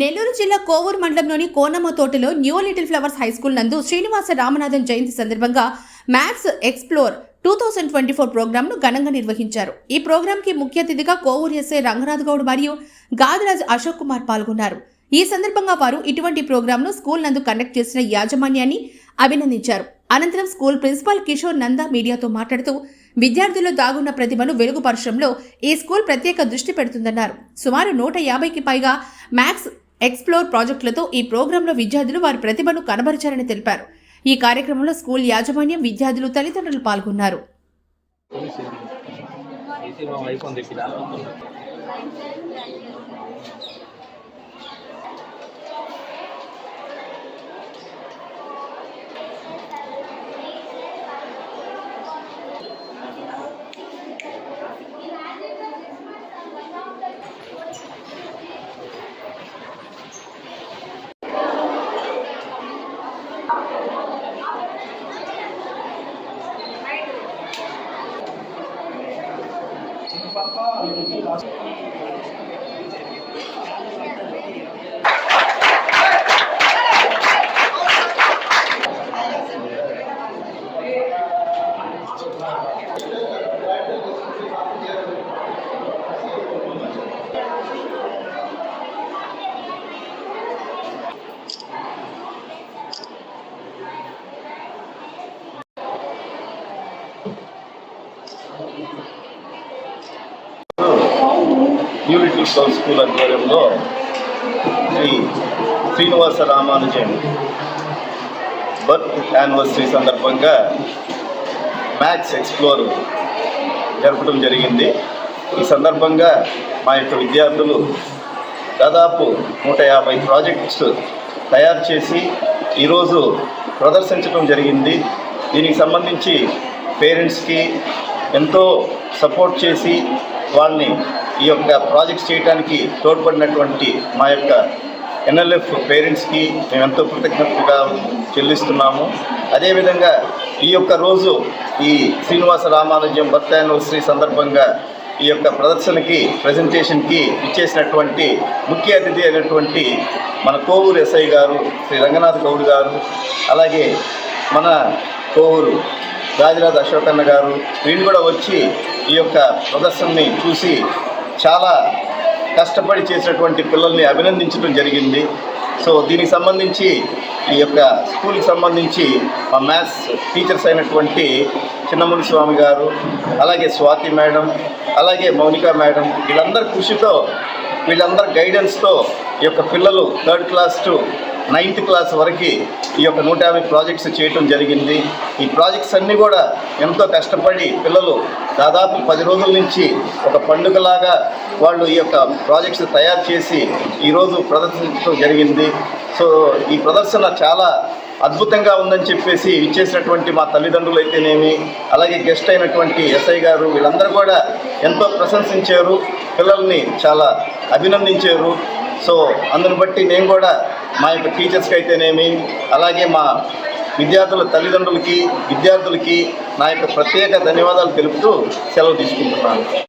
నెల్లూరు జిల్లా కోవూరు మండలంలోని కోనమ్మ తోటలో new little flowers high school నందు శ్రీనివాస రామనాథన్ జయంతి సందర్భంగా maths explore two thousand twenty four ప్రోగ్రాంను ఘనంగా నిర్వహించారు. ఈ ప్రోగ్రాంకి ముఖ్య అతిథిగా కోవూరు ఎస్ఐ రంగనాథ్ గౌడ్ మరియు గాదిరాజు అశోక్ కుమార్ పాల్గొన్నారు. ఈ సందర్భంగా వారు ఇటువంటి ప్రోగ్రాంను స్కూల్ నందు కండక్ట్ చేసిన యాజమాన్యాన్ని అభినందించారు. అనంతరం స్కూల్ ప్రిన్సిపాల్ కిషోర్ నందా మీడియాతో మాట్లాడుతూ విద్యార్థుల్లో దాగున్న ప్రతిభను వెలుగుపరచడంలో ఈ స్కూల్ ప్రత్యేక దృష్టి పెడుతుందన్నారు. సుమారు నూట యాభైకి పైగా మ్యాథ్స్ ఎక్స్ప్లోర్ ప్రాజెక్టులతో ఈ ప్రోగ్రాంలో విద్యార్థులు వారి ప్రతిభను కనబరిచారని తెలిపారు. ఈ కార్యక్రమంలో స్కూల్ యాజమాన్యం విద్యార్థులు తల్లిదండ్రులు పాల్గొన్నారు. 有一定的。ఉంది ఇక్కడ స్కూల్ ఆధ్వర్యంలో శ్రీ శ్రీనివాస రామానుజన్ బర్త్ యానివర్సరీ సందర్భంగా మ్యాథ్స్ ఎక్స్ప్లోర్ జరపడం జరిగింది. ఈ సందర్భంగా మా యొక్క విద్యార్థులు దాదాపు నూట యాభై ప్రాజెక్ట్స్ తయారు చేసి ఈరోజు ప్రదర్శించడం జరిగింది. దీనికి సంబంధించి పేరెంట్స్కి ఎంతో సపోర్ట్ చేసి వాళ్ళని ఈ యొక్క ప్రాజెక్ట్స్ చేయడానికి తోడ్పడినటువంటి మా యొక్క ఎన్ఎల్ఎఫ్ పేరెంట్స్కి మేము ఎంతో కృతజ్ఞతగా చెల్లిస్తున్నాము. అదేవిధంగా ఈ యొక్క రోజు ఈ శ్రీనివాస రామానుజం భర్తానోశ్రీ సందర్భంగా ఈ యొక్క ప్రదర్శనకి ప్రజెంటేషన్కి ఇచ్చేసినటువంటి ముఖ్య అతిథి అయినటువంటి మన కోవూరు ఎస్ఐ గారు శ్రీ రంగనాథ్ గౌడ్ గారు అలాగే మన కోవూరు రాజరాజ్ అశోకన్న గారు వీళ్ళు కూడా వచ్చి ఈ యొక్క ప్రదర్శనని చూసి చాలా కష్టపడి చేసినటువంటి పిల్లల్ని అభినందించడం జరిగింది. సో దీనికి సంబంధించి ఈ యొక్క స్కూల్కి సంబంధించి మా మ్యాథ్స్ టీచర్స్ అయినటువంటి చిన్నముని స్వామి గారు అలాగే స్వాతి మేడం అలాగే మౌనిక మేడం వీళ్ళందరి కృషితో వీళ్ళందరి గైడెన్స్తో ఈ యొక్క పిల్లలు third class to ninth class వరకు ఈ యొక్క నూట యాభై ప్రాజెక్ట్స్ చేయటం జరిగింది. ఈ ప్రాజెక్ట్స్ అన్నీ కూడా ఎంతో కష్టపడి పిల్లలు దాదాపు పది రోజుల నుంచి ఒక పండుగలాగా వాళ్ళు ఈ యొక్క ప్రాజెక్ట్స్ తయారు చేసి ఈరోజు ప్రదర్శించడం జరిగింది. సో ఈ ప్రదర్శన చాలా అద్భుతంగా ఉందని చెప్పేసి ఇచ్చేసినటువంటి మా తల్లిదండ్రులు అయితేనేమి అలాగే గెస్ట్ అయినటువంటి ఎస్ఐ గారు వీళ్ళందరూ కూడా ఎంతో ప్రశంసించారు. పిల్లల్ని చాలా అభినందించారు. సో అందుని బట్టి నేను కూడా మా యొక్క టీచర్స్కి అయితేనేమి అలాగే మా విద్యార్థుల తల్లిదండ్రులకి విద్యార్థులకి నా యొక్క ప్రత్యేక ధన్యవాదాలు తెలుపుతూ సెలవు తీసుకుంటున్నాను.